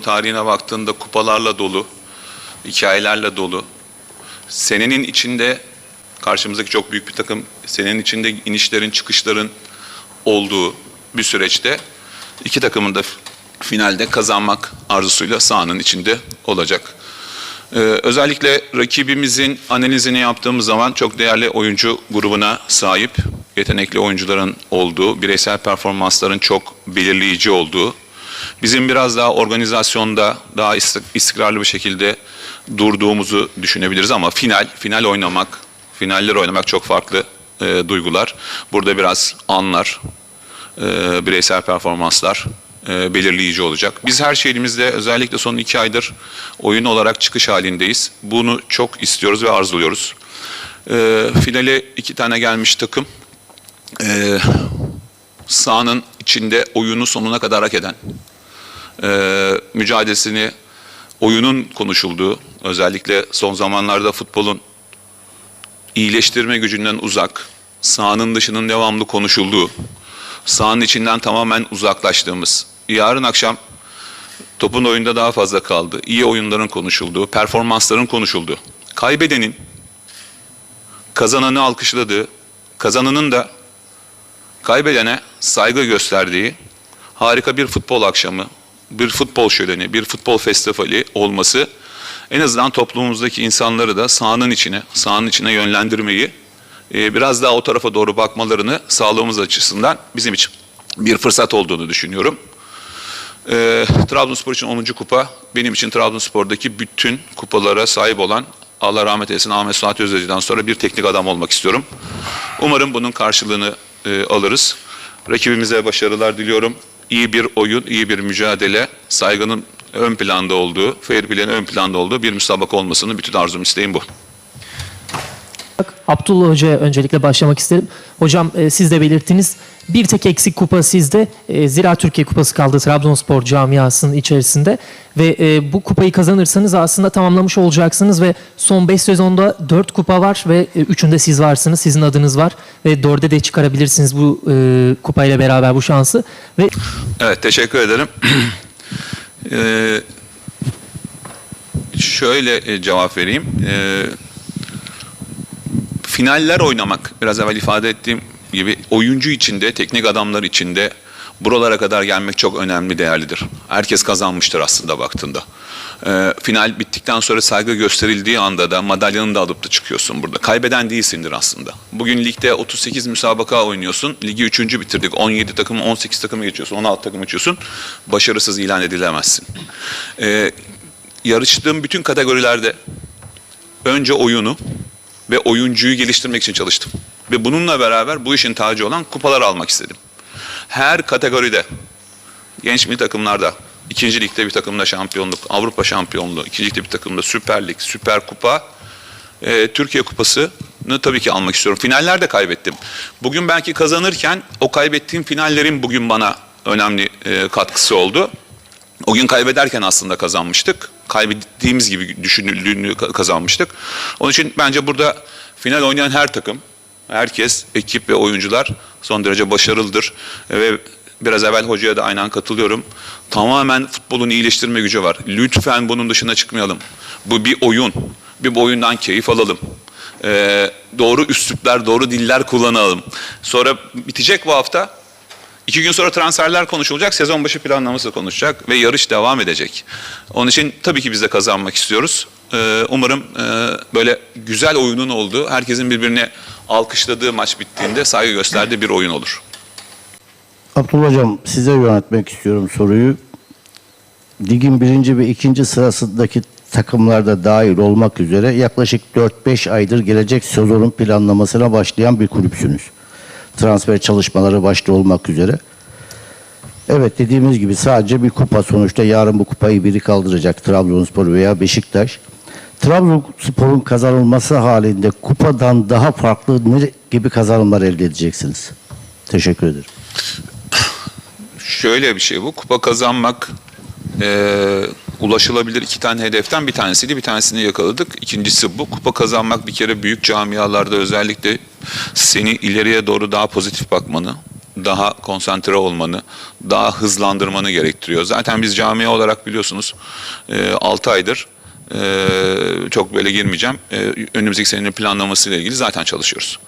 futbolun tarihine baktığında kupalarla dolu, hikayelerle dolu. Senenin içinde karşımızdaki çok büyük bir takım, senenin içinde inişlerin, çıkışların olduğu bir süreçte iki takımın da finalde kazanmak arzusuyla sahanın içinde olacak. Ee, özellikle rakibimizin analizini yaptığımız zaman çok değerli oyuncu grubuna sahip, yetenekli oyuncuların olduğu, bireysel performansların çok belirleyici olduğu, bizim biraz daha organizasyonda daha istik- istikrarlı bir şekilde durduğumuzu düşünebiliriz ama final, final oynamak, finaller oynamak çok farklı e, duygular. Burada biraz anlar, e, bireysel performanslar e, belirleyici olacak. Biz her şeyimizde özellikle son iki aydır oyun olarak çıkış halindeyiz. Bunu çok istiyoruz ve arzuluyoruz. E, finale iki tane gelmiş takım. E, sahanın içinde oyunu sonuna kadar hak eden, e, mücadelesini oyunun konuşulduğu, özellikle son zamanlarda futbolun iyileştirme gücünden uzak, sahanın dışının devamlı konuşulduğu, sahanın içinden tamamen uzaklaştığımız, yarın akşam topun oyunda daha fazla kaldı, iyi oyunların konuşulduğu, performansların konuşulduğu, kaybedenin kazananı alkışladığı, kazananın da kaybedene saygı gösterdiği harika bir futbol akşamı, bir futbol şöleni, bir futbol festivali olması en azından toplumumuzdaki insanları da sahanın içine, sahanın içine yönlendirmeyi, e, biraz daha o tarafa doğru bakmalarını sağlığımız açısından bizim için bir fırsat olduğunu düşünüyorum. E, Trabzonspor için 10. kupa, benim için Trabzonspor'daki bütün kupalara sahip olan Allah rahmet eylesin Ahmet Suat Özdeci'den sonra bir teknik adam olmak istiyorum. Umarım bunun karşılığını e, alırız. Rakibimize başarılar diliyorum. İyi bir oyun, iyi bir mücadele, saygının ön planda olduğu, fair play'in ön planda olduğu bir müsabaka olmasını bütün arzum isteğim bu. Abdullah Hoca'ya öncelikle başlamak isterim. Hocam e, siz de belirttiniz. Bir tek eksik kupa sizde. E, Zira Türkiye Kupası kaldı Trabzonspor camiasının içerisinde. Ve e, bu kupayı kazanırsanız aslında tamamlamış olacaksınız. Ve son 5 sezonda 4 kupa var ve e, üçünde siz varsınız. Sizin adınız var. Ve 4'e de çıkarabilirsiniz bu e, kupayla beraber bu şansı. Ve Evet, teşekkür ederim. Ee, şöyle e, cevap vereyim. Ee, finaller oynamak, biraz evvel ifade ettiğim gibi oyuncu içinde, teknik adamlar içinde buralara kadar gelmek çok önemli, değerlidir. Herkes kazanmıştır aslında baktığında. Ee, final bittikten sonra saygı gösterildiği anda da madalyanı da alıp da çıkıyorsun burada. Kaybeden değilsindir aslında. Bugün ligde 38 müsabaka oynuyorsun. Ligi 3. bitirdik. 17 takım, 18 takımı geçiyorsun, 16 takım geçiyorsun. Başarısız ilan edilemezsin. Ee, yarıştığım bütün kategorilerde önce oyunu ve oyuncuyu geliştirmek için çalıştım. Ve bununla beraber bu işin tacı olan kupalar almak istedim. Her kategoride, genç milli takımlarda, ikinci ligde bir takımda şampiyonluk, Avrupa şampiyonluğu, ikinci ligde bir takımda Süper Lig, Süper Kupa, e, Türkiye Kupası'nı tabii ki almak istiyorum. Finallerde kaybettim. Bugün belki kazanırken o kaybettiğim finallerin bugün bana önemli e, katkısı oldu. O gün kaybederken aslında kazanmıştık. Kaybettiğimiz gibi düşünüldüğünü ka- kazanmıştık. Onun için bence burada final oynayan her takım, herkes, ekip ve oyuncular son derece başarılıdır. Ve biraz evvel hocaya da aynen katılıyorum. Tamamen futbolun iyileştirme gücü var. Lütfen bunun dışına çıkmayalım. Bu bir oyun. Bir bu oyundan keyif alalım. Ee, doğru üsluplar, doğru diller kullanalım. Sonra bitecek bu hafta. İki gün sonra transferler konuşulacak, sezon başı planlaması konuşacak ve yarış devam edecek. Onun için tabii ki biz de kazanmak istiyoruz. Ee, umarım e, böyle güzel oyunun olduğu, herkesin birbirine alkışladığı maç bittiğinde saygı gösterdiği bir oyun olur. Abdullah Hocam size yönetmek istiyorum soruyu. Ligin birinci ve ikinci sırasındaki takımlarda dahil olmak üzere yaklaşık 4-5 aydır gelecek sezonun planlamasına başlayan bir kulüpsünüz. Transfer çalışmaları başta olmak üzere. Evet dediğimiz gibi sadece bir kupa sonuçta yarın bu kupayı biri kaldıracak Trabzonspor veya Beşiktaş. Trabzonspor'un kazanılması halinde kupadan daha farklı ne gibi kazanımlar elde edeceksiniz? Teşekkür ederim. Şöyle bir şey bu, kupa kazanmak e, ulaşılabilir iki tane hedeften bir tanesiydi, bir tanesini yakaladık. İkincisi bu, kupa kazanmak bir kere büyük camialarda özellikle seni ileriye doğru daha pozitif bakmanı, daha konsantre olmanı, daha hızlandırmanı gerektiriyor. Zaten biz camia olarak biliyorsunuz 6 aydır e, çok böyle girmeyeceğim. E, önümüzdeki senenin planlamasıyla ilgili zaten çalışıyoruz.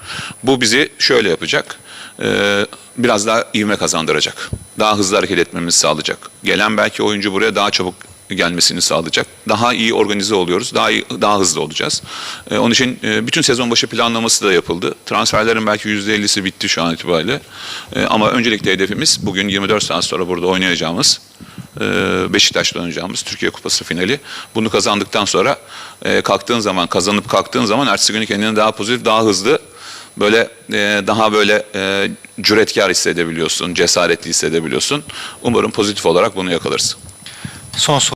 Bu bizi şöyle yapacak. e, biraz daha ivme kazandıracak. Daha hızlı hareket etmemizi sağlayacak. Gelen belki oyuncu buraya daha çabuk gelmesini sağlayacak. Daha iyi organize oluyoruz. Daha iyi, daha hızlı olacağız. E, onun için e, bütün sezon başı planlaması da yapıldı. Transferlerin belki %50'si bitti şu an itibariyle. E, ama öncelikle hedefimiz bugün 24 saat sonra burada oynayacağımız e, Beşiktaş'la oynayacağımız Türkiye Kupası finali. Bunu kazandıktan sonra e, kalktığın zaman, kazanıp kalktığın zaman ertesi günü kendini daha pozitif, daha hızlı böyle e, daha böyle cüretkar hissedebiliyorsun, cesaretli hissedebiliyorsun. Umarım pozitif olarak bunu yakalarız. Son soru.